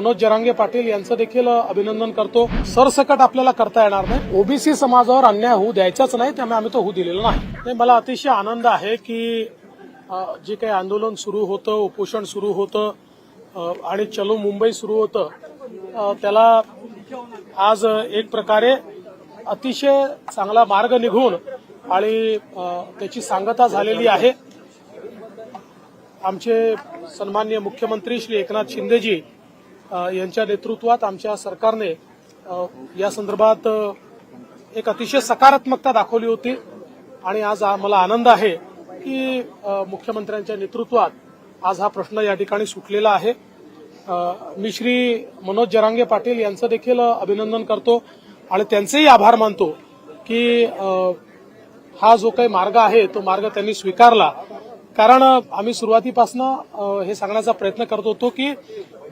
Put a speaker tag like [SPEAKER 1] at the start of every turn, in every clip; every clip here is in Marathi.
[SPEAKER 1] मनोज जरांगे पाटील यांचं देखील अभिनंदन करतो. सरसकट आपल्याला करता येणार नाही. ओबीसी समाजावर अन्याय होऊ द्यायचाच नाही त्यामुळे आम्ही तो होऊ दिलेला नाही. मला अतिशय आनंद आहे की जे काही आंदोलन सुरू होतं उपोषण सुरू होतं आणि चलो मुंबई सुरू होतं त्याला आज एक प्रकारे अतिशय चांगला मार्ग निघून आणि त्याची सांगता झालेली आहे. आमचे सन्मान्य मुख्यमंत्री श्री एकनाथ शिंदेजी यांच्या नेतृत्वात आमच्या सरकारने या संदर्भात एक अतिशय सकारात्मकता दाखवली होती. आणि आज मला आनंद आहे की मुख्यमंत्र्यांच्या नेतृत्वात आज हा प्रश्न या ठिकाणी सुटलेला आहे. मी श्री मनोज जरांगे पाटील यांचं देखील अभिनंदन करतो आणि त्यांचेही आभार मानतो की हा जो काही मार्ग आहे तो मार्ग त्यांनी स्वीकारला. कारण आम्ही सुरुवातीपासून हे सांगण्याचा प्रयत्न करत होतो की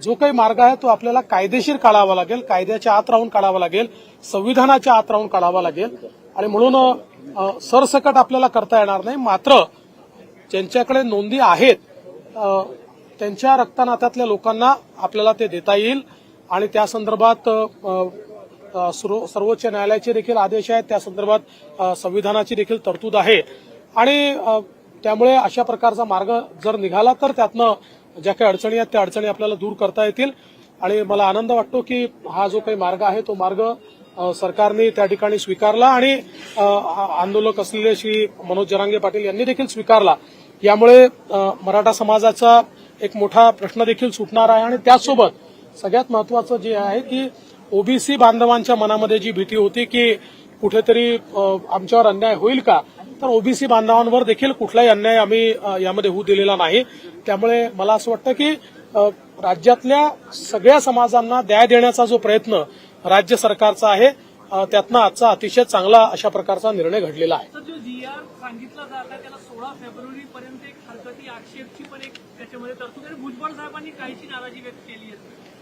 [SPEAKER 1] जो काही मार्ग आहे तो आपल्याला कायदेशीर काढावा लागेल कायद्याच्या आत राहून काढावा लागेल संविधानाच्या आत राहून काढावा लागेल. आणि म्हणून सरसकट आपल्याला करता येणार नाही. मात्र ज्यांच्याकडे नोंदी आहेत त्यांच्या रक्तनात्यातल्या लोकांना आपल्याला ते देता येईल. आणि त्या संदर्भात सर्वोच्च न्यायालयाचे देखील आदेश आहेत. त्या संदर्भात संविधानाची देखील तरतूद आहे. आणि त्यामुळे अशा प्रकारचा मार्ग जर निघाला तर त्यातनं ज्या काही अडचणी आहेत त्या अडचणी आपल्याला दूर करता येतील. आणि मला आनंद वाटतो की हा जो काही मार्ग आहे तो मार्ग सरकारने त्या ठिकाणी स्वीकारला आणि आंदोलक असलेले श्री मनोज जरांगे पाटील यांनी देखील स्वीकारला. यामुळे मराठा समाजाचा एक मोठा प्रश्न देखील सुटणार आहे आणि त्याचसोबत सगळ्यात महत्वाचं जे आहे की ओबीसी बांधवांच्या मनामध्ये जी भीती होती की कुठेतरी आमच्यावर अन्याय होईल का तर ओबीसी बांधवांवर देखील कुठलाही अन्याय आम्ही यामध्ये होऊ दिलेला नाही. त्यामुळे मला असं वाटतं की राज्यातल्या सगळ्या समाजांना न्याय देण्याचा जो प्रयत्न राज्य सरकारचा आहे त्यातनं आजचा अतिशय चांगला अशा प्रकारचा निर्णय घडलेला आहे.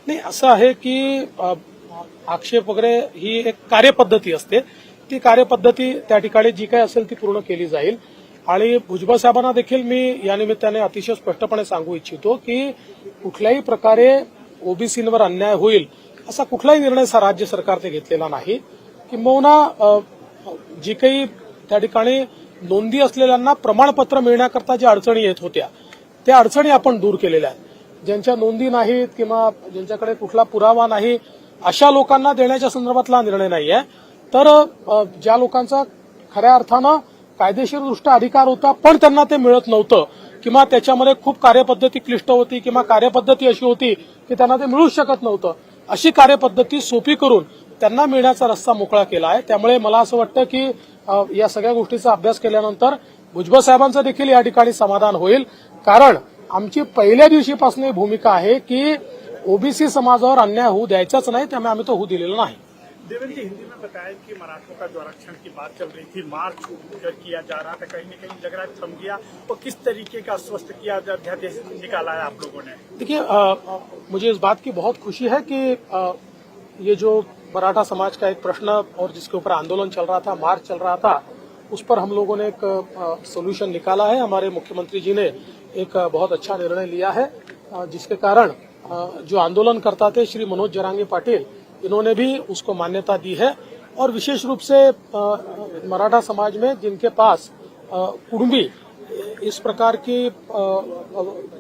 [SPEAKER 1] नाही असं आहे की आक्षेप वगैरे ही एक कार्यपद्धती असते. ती कार्यपद्धती त्या ठिकाणी जी काही असेल ती पूर्ण केली जाईल. आणि भुजबळ साहेबांना देखील मी या निमित्ताने अतिशय स्पष्टपणे सांगू इच्छितो की कुठल्याही प्रकारे ओबीसींवर अन्याय होईल असा कुठलाही निर्णय सा- राज्य सरकारने घेतलेला नाही. किंबहुना जी काही त्या ठिकाणी नोंदी असलेल्यांना प्रमाणपत्र मिळण्याकरता ज्या अडचणी येत होत्या त्या अडचणी आपण दूर केलेल्या आहेत. ज्यांच्या नोंदी नाहीत किंवा ज्यांच्याकडे कुठला पुरावा नाही अशा लोकांना देण्याच्या संदर्भातला निर्णय नाही आहे तर ज्या लोकांचा खऱ्या अर्थानं कायदेशीरदृष्ट्या अधिकार होता पण त्यांना ते मिळत नव्हतं. किंवा त्याच्यामध्ये खूप कार्यपद्धती क्लिष्ट होती किंवा कार्यपद्धती अशी होती की त्यांना ते मिळूच शकत नव्हतं. अशी कार्यपद्धती सोपी करून त्यांना मिळण्याचा रस्ता मोकळा केला आहे. त्यामुळे मला असं वाटतं की या सगळ्या गोष्टीचा अभ्यास केल्यानंतर भुजबळ साहेबांचं देखील या ठिकाणी समाधान होईल. कारण आमची पहिल्या दिवशीपासून ही भूमिका आहे की ओबीसी समाजावर अन्याय होऊ द्यायचाच नाही त्यामुळे आम्ही तो होऊ दिलेला नाही.
[SPEAKER 2] देवेंद्र जी हिंदी में बताया कि मराठों का जो आरक्षण की बात चल रही थी। मार्च किया जा रहा था। कहीं न कहीं लग रहा है थम गया। और किस तरीके का स्वस्थ किया अध्यादेश निकाला है आप लोगों ने।
[SPEAKER 1] देखिए मुझे इस बात की बहुत खुशी है कि अ, ये जो मराठा समाज का एक प्रश्न और जिसके ऊपर आंदोलन चल रहा था मार्च चल रहा था उस पर हम लोगों ने एक सोल्यूशन निकाला है। हमारे मुख्यमंत्री जी ने एक बहुत अच्छा निर्णय लिया है जिसके कारण जो आंदोलन करता थे श्री मनोज जरांगे पाटिल इन्होंने भी उसको मान्यता दी है। और विशेष रूप से मराठा समाज में जिनके पास कुणबी इस प्रकार की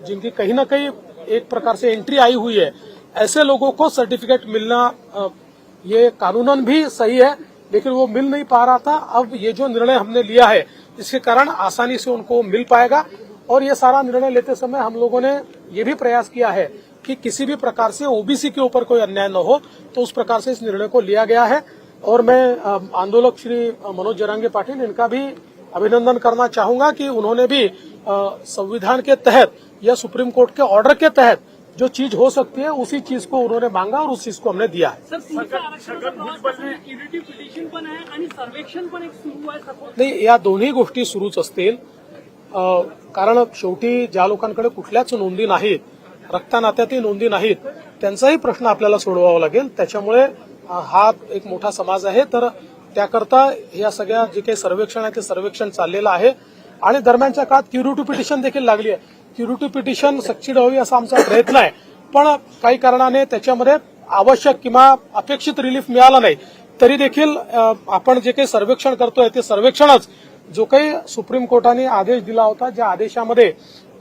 [SPEAKER 1] जिनकी कहीं ना कहीं एक प्रकार से एंट्री आई हुई है, ऐसे लोगों को सर्टिफिकेट मिलना ये कानूनन भी सही है, लेकिन वो मिल नहीं पा रहा था। अब ये जो निर्णय हमने लिया है, इसके कारण आसानी से उनको मिल पाएगा। और ये सारा निर्णय लेते समय हम लोगों ने ये भी प्रयास किया है कि किसी भी प्रकार से ओबीसी के ऊपर कोई अन्याय न हो तो उस प्रकार से इस निर्णय को लिया गया है। और मैं आंदोलक श्री मनोज जरांगे पाटिल इनका भी अभिनंदन करना चाहूँगा कि उन्होंने भी संविधान के तहत या सुप्रीम कोर्ट के ऑर्डर के तहत जो चीज़ हो सकती है उसी चीज़ को उन्होंने मांगा और उस चीज़ को हमने दिया है। नाही या दोन्ही गोष्टी सुरूच असतील. कारण शेवटी ज्या लोकांकडे कुठल्याच नोंदी नाहीत रक्तानात्यातही नोंदी नाहीत त्यांचाही प्रश्न आपल्याला सोडवावा लागेल. त्याच्यामुळे हा एक मोठा समाज आहे. तर त्याकरता या सगळ्या जे काही सर्वेक्षण आहे ते सर्वेक्षण चाललेलं आहे. आणि दरम्यानच्या काळात क्युरिटी पिटिशन देखील लागली आहे. क्युरिटी पिटिशन सक्सीड व्हावी असा आमचा प्रयत्न आहे. पण काही कारणाने त्याच्यामध्ये आवश्यक किंवा अपेक्षित रिलीफ मिळाला नाही. तरी देखील आपण जे काही सर्वेक्षण करतोय ते सर्वेक्षणच जो काही सुप्रीम कोर्टाने आदेश दिला होता ज्या आदेशामध्ये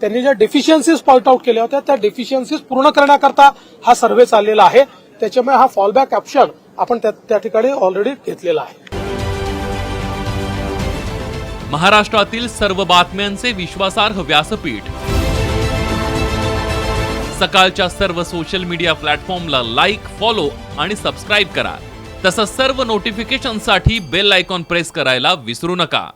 [SPEAKER 1] त्यांनी ज्या डेफिशियन्सीज पॉईंट आउट केल्या होत्या त्या डेफिशियन्सीज पूर्ण करण्याकरता हा सर्व्हे चाललेला आहे. त्याच्यामुळे हा फॉलबॅक ऑप्शन आपण त्या ठिकाणी ऑलरेडी घेतलेला आहे.
[SPEAKER 3] महाराष्ट्रातील सर्व बातम्यांचे विश्वासार्ह व्यासपीठ. सकाळच्या सर्व सोशल मीडिया प्लॅटफॉर्मला लाईक फॉलो आणि सबस्क्राईब करा. तसंच सर्व नोटिफिकेशनसाठी बेल आयकॉन प्रेस करायला विसरू नका.